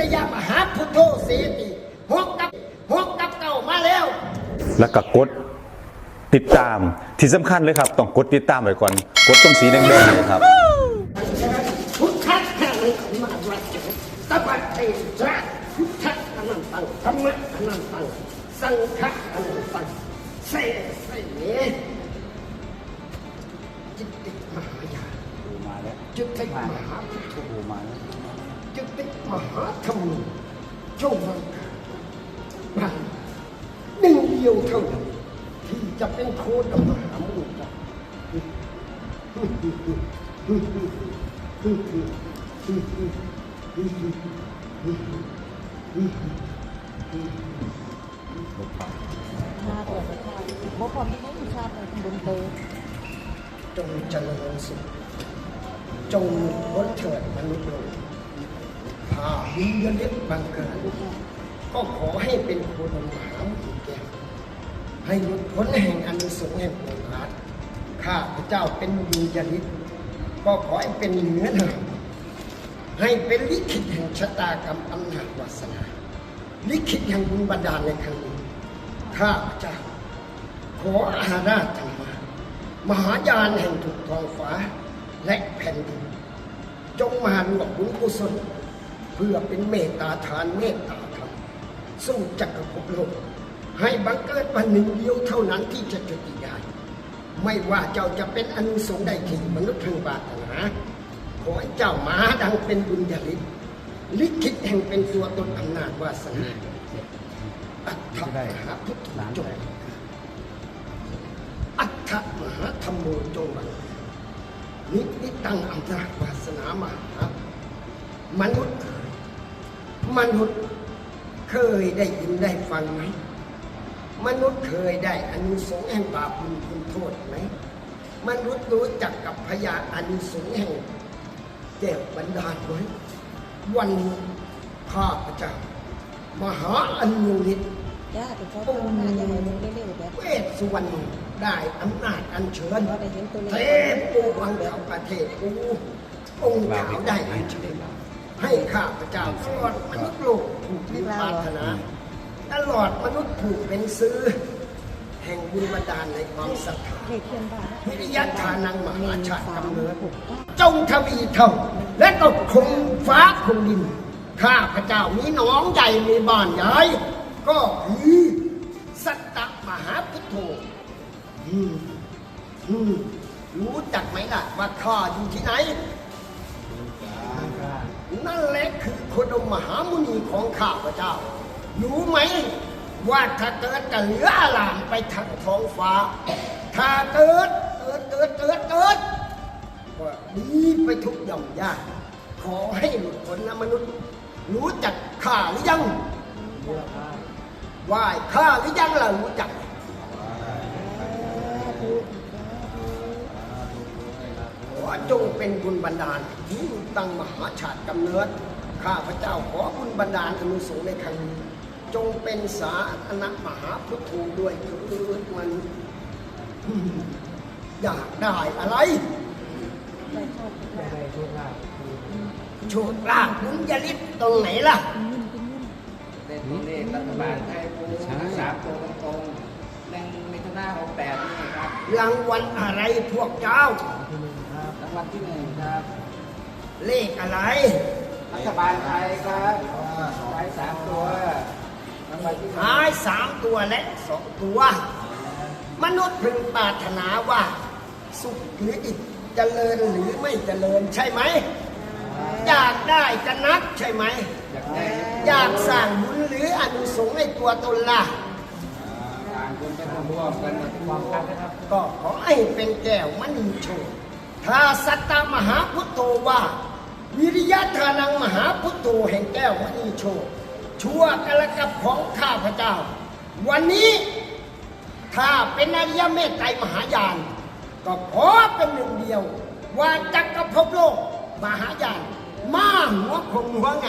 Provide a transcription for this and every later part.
ทยามหาพุทโธเสติหกกับหกกับเก้ามาแล้ว แล้วก็กดติดตามที่สำคัญเลยครับ ต้องกดติดตามไว้ก่อน กดตรงสีแดงๆเลยครับ พุทธัสสะเลยมาวัจเจตบัตเตจระพุทธัสอนันตังธรรมะอนันตังสังฆะอนันตังเสเสจิตติมหายาจิตติมหาพุทโธมาแล้ว จิตติมหาธรรมโมจงบังเกิดบังหนึ่งเดียวเท่านั้นที่จะ ที่ไม่ชาติเลยบนเตยจงเจริญสุขจงหลุดพ้นเถิดมนุษย์โลกถ้าวิญญาณบังเกิดก็ขอให้เป็นคนมหามุตแก้วให้หลุดพ้นแห่งอนุสงแห่งโอภาสข้าพระเจ้าเป็นวิญญาณก็ขอให้เป็นเหนือเถิดให้เป็นลิขิตแห่งชะตากรรมอำนาจวาสนา ลิขิตแห่งบุญบันดาลในครั้งนี้ข้าพระเจ้า ขออาราธนามหายานแห่งถูกทองฟ้าและแผ่นดิน จงมารวมบุญกุศล เพื่อเป็นเมตตาทานเมตตาธรรมสู้จักรภพโลก ให้บังเกิดวันหนึ่งเดียวเท่านั้นที่จะจุติได้ ไม่ว่าเจ้าจะเป็นอนุสงส์ใดที่มนุษย์พึงปรารนาขอให้เจ้ามาดังเป็นบุญญาลิศลิขิตแห่งเป็นตัวตนอำนาจวาสนาอัตถมหาพุทธจงอัตถมหาธรรมโมจงบังเกิดนิพิตังอำนาจวาสนามหามนุษย์ มนุษย์เคยได้ยินได้ฟังไหม มนุษย์เคยได้อนุสงส์แห่งบาปบุญคุณโทษไหม มนุษย์รู้จักกับพยาอนุสงส์แห่งแก้วบรรดาลไหมวันนี้ข้าพระเจ้ามหาอนุฤทธิ์ย่าเป็นเขาโตมาอย่าให้มึงเร็วๆแบบเวสสุวรรณได้อำนาจอัญเชิญเราได้เห็นตัวเลเทขพปูวังเถาประเทศปูองค์ขาวได้อัญเชิญ ให้ข้าพเจ้าตลอดมนุษย์โลกถูกวิปรารถนาตลอดมนุษย์ถูกเป็นซื้อ แห่งบุญบันดาลในความศรัทธาเลขเพื่อนบ้านวิริยะทานังมหาชาติกำเนิดหกเก้าจงทวีเท่า และก็คงฟ้าคงดิน ข้าพระเจ้ามีหน้องใหญ่มีบ้านใหญ่ก็คือสัตตมหาพุทโธอืมอืมรู้จักไหมล่ะว่าข้าอยู่ที่ไหน นั่นแหละคือโคนมมหามุนีของข้าพระเจ้า รู้ไหม ว่าถ้าเกิดกันเหลืออลามไปทางท้องฟ้า ถ้าเกิดเกิดเกิดเกิดเกิดก็ดีไปทุกหย่อมย่าขอให้หลุดพ้นนะมนุษย์ รู้จักข้าหรือยังไหว้ข้าหรือยังล่ะรู้จักขอจงเป็นบุญบันดาล ที่ตั้งมหาชาติกำเนิด ข้าพระเจ้าขอบุญบันดาลอนุสงส์ในครั้งนี้จงเป็นสาธารณมหาพุทโธด้วยเถิดมันอืมอยากได้อะไรโชคลาภบุญญาลิศตรงไหนล่ะเล่นตัวเลขรัฐบาลไทยปูสามตัวตรงๆหนึ่งมิถุนาหกแปดนี่ครับรางวัลอะไรพวกเจ้ารางวัลที่หนึ่งครับ เลขอะไร รัฐบาลไทยครับไว้สามตัวรางวัลที่หนึ่งท้ายสามตัวและสองตัว มนุษย์พึงปรารถนาว่า สุขหรืออิจเจริญหรือไม่เจริญใช่ไหม อยากได้จะนักใช่ไหม อยากได้อยากสร้างบุญหรืออนุสงส์ในตัวตนล่ะ ต่างคนจะทำร่วมกันความกันนะครับก็ขอให้เป็นแก้วมณีโชคถ้าสัตตมหาพุทโธว่า วิริยะทานังมหาพุทโธแห่งแก้วมณีโชคชั่วกระกับของข้าพเจ้า วันนี้ถ้าเป็นอริยเมตไตรมหายาน ก็ขอเป็นหนึ่งเดียว ว่าจักรภพโลกมหายานมาหัวคงหัวไง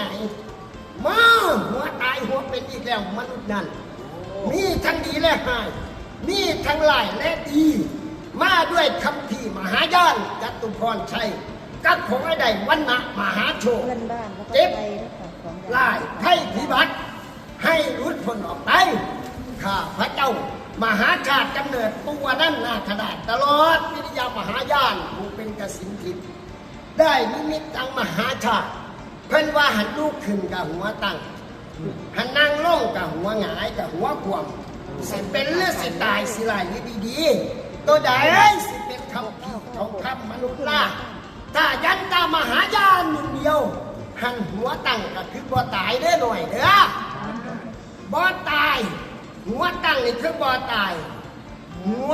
มาหัวตายหัวเป็นอีกแล้วมนุษย์นั้นมีทั้งดีและหาย มีทั้งหลายและดี มาด้วยคำที่มหายานจตุพรชัย กับของไอ้ใดวันนะมหาโชคเกเก็บลายให้ที่บัติ ให้รุดพ้นออกไป ข้าพระเจ้า มหาชาติกำเนิดตัวนั่นนาขนาดตลอดวิทยามหายานผู้เป็นกสินทิพย์ได้นิมิตตังมหาชาติเพ่นว่าหันลูกขึ้นกับหัวตั้งหันนั่งล่องกับหัวหงายกับหัวขวมสิเป็นเลือดสิตายสิลายดีดี ตัวใดสิเป็นคำพูดของคำมนุษย์ล่า ถ้ายันตามหายานหนึ่งเดียว หันหัวตั้งก็คือบ่ตายได้หน่อยเด้อบ่ตาย หัวตั้งนี่คือบ่ตาย หัว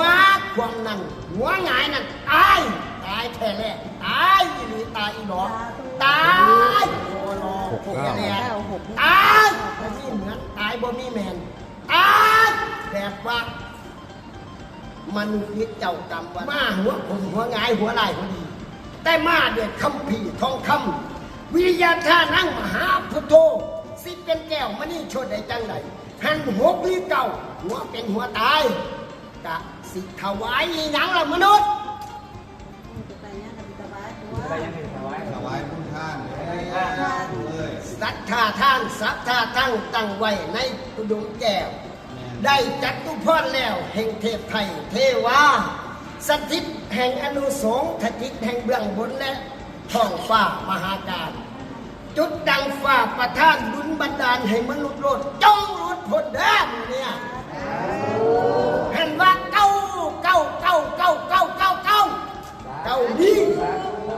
ความนั่นหัวหงายนั่นตายตายแท้แล้ตายอีหรือตายอีหลอตายโอ้โหโอ้โหแล้ตายบ่มีเหมือนตายบ่มีแมนตายแบบว่ามนุษย์นิดเจ้ากรรมว่ามาหัวผมหัวหงายหัวไหล่พอดี แต่มาเดือดคำพีร์ทองคำวิริยาท่านั่งมหาพุทโธสิเป็นแก้วมณีโชดได้จังใดหันหัวปลีเก่าหัวเป็นหัวตายกะสิถวายอีหยังละมนุษย์ไปยังไงถวายถวายคุณท่านเลยศรัทธาท่านศรัทธาตั้งตั้งไว้ในอุดมแก้ว ได้จัดตุพรแล้วแห่งเทพไทยเทวา สถิตแห่งอนุสงฆ์สถิตแห่งเบื้องบนและท้องฟ้ามหาการ จุดดังฟ้าประทานบุญบันดาลให้มนุษย์โลดจงหลุดพ้นเด้อเนี่ยเห็นว่าเก้าเก้าเก้าเก้าเก้าเก้าเก้าเก้าดี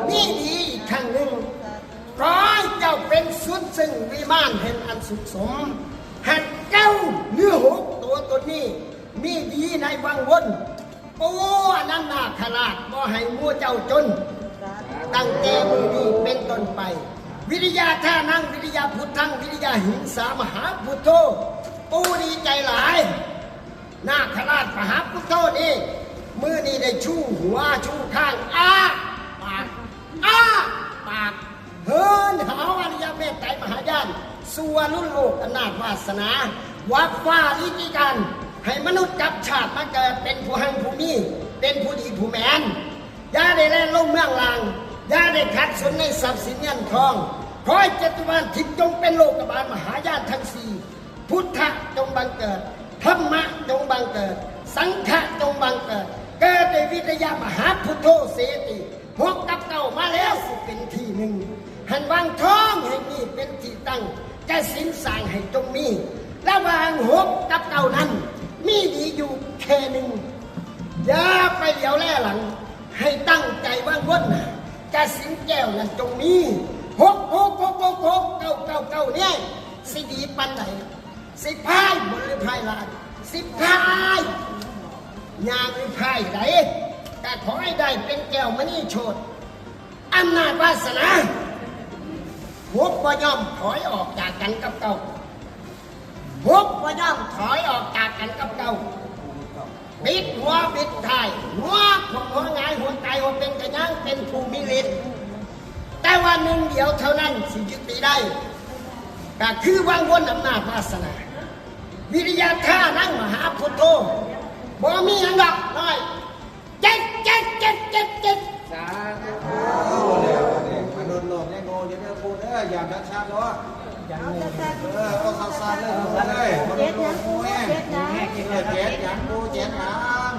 นี่ดีอีกครั้งหนึ่งขอให้เจ้าเป็นสุดซึ่งวิมานแห่งอันสุขสมหัดเจ้าเนื้อหกตัวตัวนี้ มีดีในวังวน โอ้อนั่นนาขนาดบ่ให้มัวเจ้าจน ตั้งแต่มือนี้เป็นต้นไป วิทยาท่านั่งวิทยาพุทธังวิทยาหิงสามหาพุทโธปูดีใจหลายนาคราชมหาพุทโธนี่มือนี้ได้ชูหัวชูข้างอ้าปากอ้าปากเฮินหาวอริยเมตไตรมหายานสัวรุ่นโลกอำนาจวาสนา วัดฟ้าลิกิการ ให้มนุษย์กับชาติมาเกิดเป็นผู้หังผู้มีเป็นผู้ดีผู้แมนอย่าได้แล่นลงเมืองลางอย่าได้ขัดสนในทรัพย์สินเงินทองขอให้เจตุวานทิพย์จงเป็นโลกบาลมหายานทั้งสี่พุทธะจงบังเกิดธรรมะจงบังเกิด สังฆะจงบังเกิด เกิดในวิทยามหาพุทโธเสติหกกับเก่ามาแล้วสิเป็นที่หนึ่ง หันวางท้องแห่งนี้เป็นที่ตั้งจะสินสางให้จงมีระวางหกกับเก่านั้น มีดีอยู่แค่หนึ่งอย่าไปเหลียวแล่หลัง ให้ตั้งใจว่างวนนะกระสินแก้วนั้นจงมีหกหกหกหกหกเก้าเก้าเก้าเนี่ยสิดีปันไหน สิพายบนหรือพายลานสิพายยางหรือพายไหนแต่ขอให้ได้เป็นแก้วมณีโชดอำนาจวาสนาหกบ่ยอมถอยออกจากกันกับเก่า หกบ่ยอมถอยออกจากกันกับเก่าปิดหัวปิดท้ายหัวหัวหัวงายหัวใจหัวเป็นกระยังเป็นภูมิฤทธิ์แต่ว่าหนึ่งเดียวเท่านั้นสิยุติได้ก็คือวังวนอำนาจวาสนา วิริยะท่านั่งมหาพุทโธบ่มีอันดับน้อยเจ็ดเจ็ดเจ็ดเจ็ดเจ็ดสาธุมนุษย์โลกเนี่ยโง่เดี๋ยวเด้อพูดเด้ออย่าชัดชัดเนาะ เออเอาสัสๆเลยเลยมนุษย์โลกโง่แน่เออเจ็ดหยังกูเจ็ดหยัง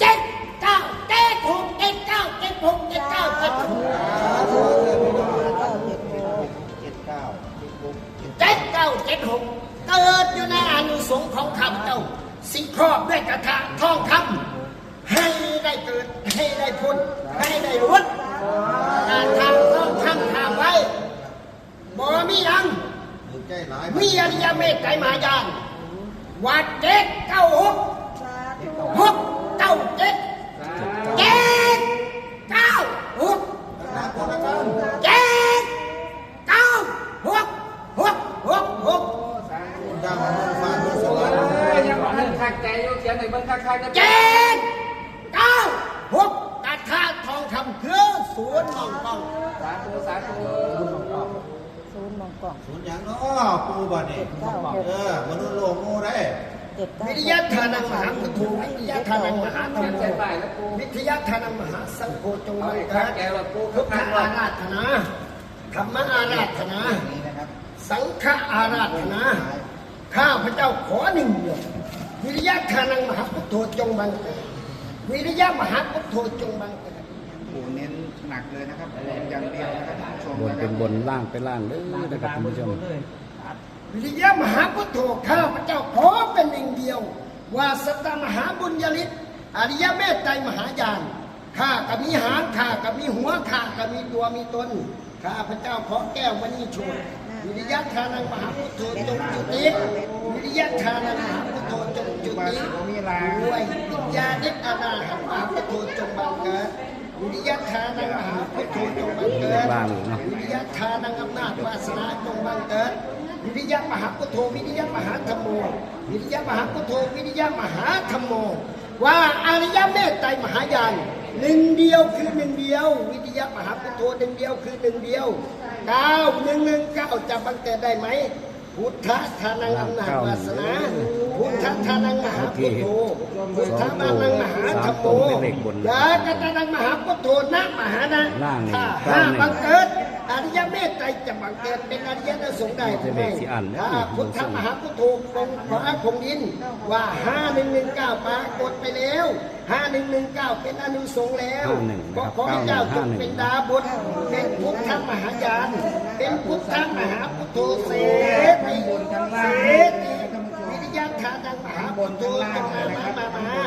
เจ็ดเก้าเจ็ดหกเจ็ดเก้าเจ็ดหกเจ็ดเก้าเจ็ดหกเจ็ดเก้าเจ็ดหกเกิดอยู่ในอานุสงของข้าพเจ้าสิครอบด้วยกระทะทองคำให้ได้เกิดให้ได้พ้นให้ได้รุดการทำต้องทำทำไว้ บ่มียังมึงใจร้ายมีอริยเมตไตรมายานวัดเจ็ดเก้าหกหกเก้าเจ็ดเจ็ดเก้าหกเจ็ดเก้าหกหกหกหกเจ็ด ศูนย์หยังเนาะปูบัดนี่เออมนุษย์โลกโง่ได้เจ็ดเก้าวิทยาทานังมหาพุทโธวิทยาทานังมหาธรรเขียนมโมใส่ป้ายแล้วปูวิทยาทานังมหาสังโฆจงเอาบังให้เกิคักดใจว่าปูพุทธคักอาว่าราธนาธรรมอาราธนา สังฆอาราธนา ข้าพระเจ้าขอหนึ่งเดียววิริยะทานังมหาพุทโธจงบังเกิดวิริยะมหาพุทโธจงบังเกิดปู่เน้น หนักเลยนะครับบนอย่างเดียวนะครับท่านผู้ชมบนเป็นบนล่างเป็นล่างเด้อนะครับท่านผู้ชมวิริยะมหาพุทโธข้าพเจ้าขอเป็นหนึ่งเดียวว่าสตตมหาบุญยฤทธิ์อริยเมตไตรมหายานข้ากับมีหางข้ากับมีหัวข้ากับมีตัวมีตนข้าพเจ้าขอแก้วมณีโชนวิริยะทานังมหาพุทโธจงจุติวิริยะทานังมหาพุทโธจงจุติด้วยวิญญาณเด็กอาณาหังมหาพุทโธจงบังเกิด วิยะทานังมหาพุทโธจงบังเกิดบ้างเนาะวิริยะทานังอำนาจวาสนาจงบังเกิดวิริยะมหาพุทโธวิริยะมหาธรรมโมวิริยะมหาพุทโธวิริยะมหาธรรมโม ว่าอริยเมตไตรมหายานหนึ่งเดียวคือหนึ่งเดียว วิริยะมหาพุทโธหนึ่งเดียวคือหนึ่งเดียวเก้าหนึ่งหนึ่งเก้าจะบังเกิดได้ไหม พุทธทานังอำนาจวาสนา พุทธทานังมหาพุทโธพุทธทานังมหาธรรมโมยากตานังมหาพุทโธนะมหานะถ้าห้าบังเกิดอริยเมตไตรจะบังเกิดเป็นอริยนสงได้หรือไม่ถ้าพุทธมหาพุทโธคงฟ้าคงดินว่าห้าหนึ่งหนึ่งเก้าปรากฏไปแล้วห้าหนึ่งหนึ่งเก้าเป็นอนุสงฆ์แล้วห้าหนึ่งนะคก็รับขอให้เจ้าจง91เป็นดาบดเป็นพุทธมหายาน เป็นพุทธมหาพุทโธเสติเสติวิริยะทานังมหาพุทโธจงมามามามา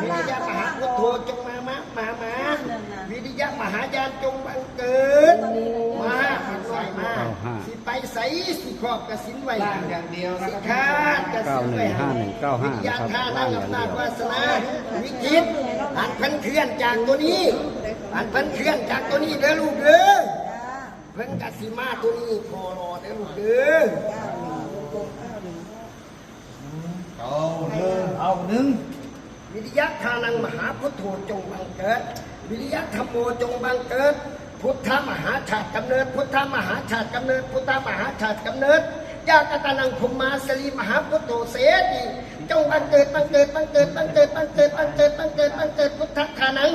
วิริยะมหาพุทโธจงมามามามาวิริยะมหายานจงบังเกิดมาหน่อยมา สิไปใสสิครอบกสินไว้ล่างอย่างเดียวนะสิครับคาดกสินไว้เก้าหนึ่งห้าหนึ่งเก้าห้าวิญญาณนะครับท่านั่งล่างอย่างเดียวอำนาจวาสนาวิจิตอันพันเคลื่อนจากตัวนี้ อันพันเคลื่อนจากตัวนี้เด้อลูกเด้อเพิ่นกสิมาตัวนี้พอรอเด้อลูกเด้อเอาหนึ่งเอาหนึ่งวิริยะทานังมหาพุทโธจงบังเกิด วิริยะธรรมโมจงบังเกิด พุทธมหาชาติกำเนิด พุทธมหาชาติกำเนิด พุทธมหาชาติกำเนิดยากตานังภูมาสลีมหาพุทโธเสติจงบังเกิดบังเกิดบังเกิดบังเกิดบังเกิดบังเกิดบังเกิดบังเกิดพุทธทานัง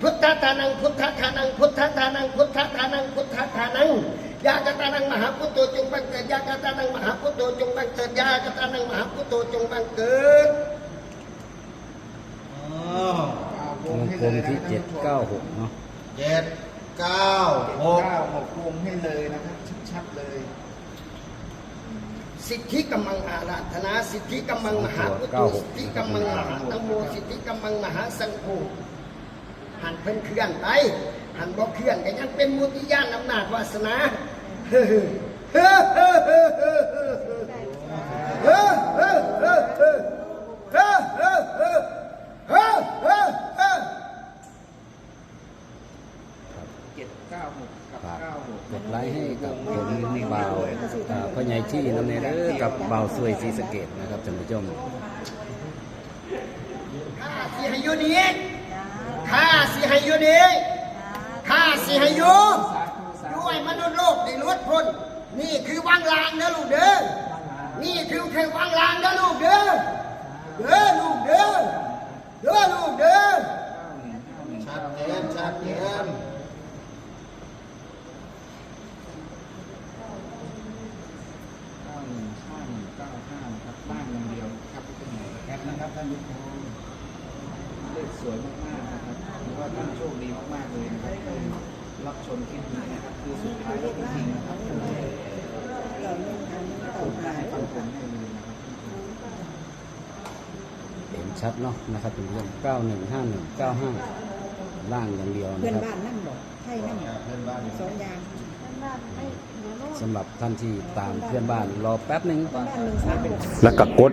พุทธทานังพุทธทานังพุทธทานังพุทธทานังพุทธทานังยากตานังมหาพุทโธจงบังเกิดยากตานังมหาพุทโธจงบังเกิดยากตานังมหาพุทโธจงบังเกิดอ้าววงกลมที่เจ็ดเก้าหกเนาะเจ็ด เก้าหกเก้าหกวงให้เลยนะครับ ชัดๆเลย สิทธิกำมังอาราธนา สิทธิกำมังมหาพุทโธสิทธิกำมังมหาตัมโมสิทธิกำมังมหาสังโฆหันเพิ่นเคลื่อนไปหันบ่เคลื่อนก็ยังเป็นมุติญาณอำนาจวาสนา น้ำเนเด้อกับเบาวสวยศรีสะเกดนะครับท่านผู้ชมข้าสิให้อยู่ดีข้าสิให้อยู่ดีข้าสิให้อยู่ด้วยมนุษย์โลกได้ลดพ้นนี่คือวางลางนะลูกเด้อ นี่คือคือวางลางนะลูกเด้อ เด้อลูกเด้อ เด้อลูกเด้อชัดเจนชัดเจน เก้าหนึ่งห้าหนึ่งเก้าห้านะครับบ้านอย่างเดียวครับทุกคนแค ปนะครับท่านผู้ชมเลขสวยมากๆนะครับถือว่าท่านโชคดีมากๆเลยนะครับได้รับชมคลิปนี้นะครับคือสุดท้ายแล้วจริงๆนะครับผมให้ฟังผลให้เลยนะครับเห็นชัดเนาะนะครับท่านผู้ชมเก้าหนึ่งห้าหนึ่งเก้าห้าล่างอย่างเดียวเพื่อนะนครับ บ้านนั่งบอกไทยนั่งเพื่อนบ้านสองอยางสำหรับท่านที่ตามเพื่อนบ้านรอแป๊บหนึ่ง บ้านหนึ่งสามหก แล้วก็กด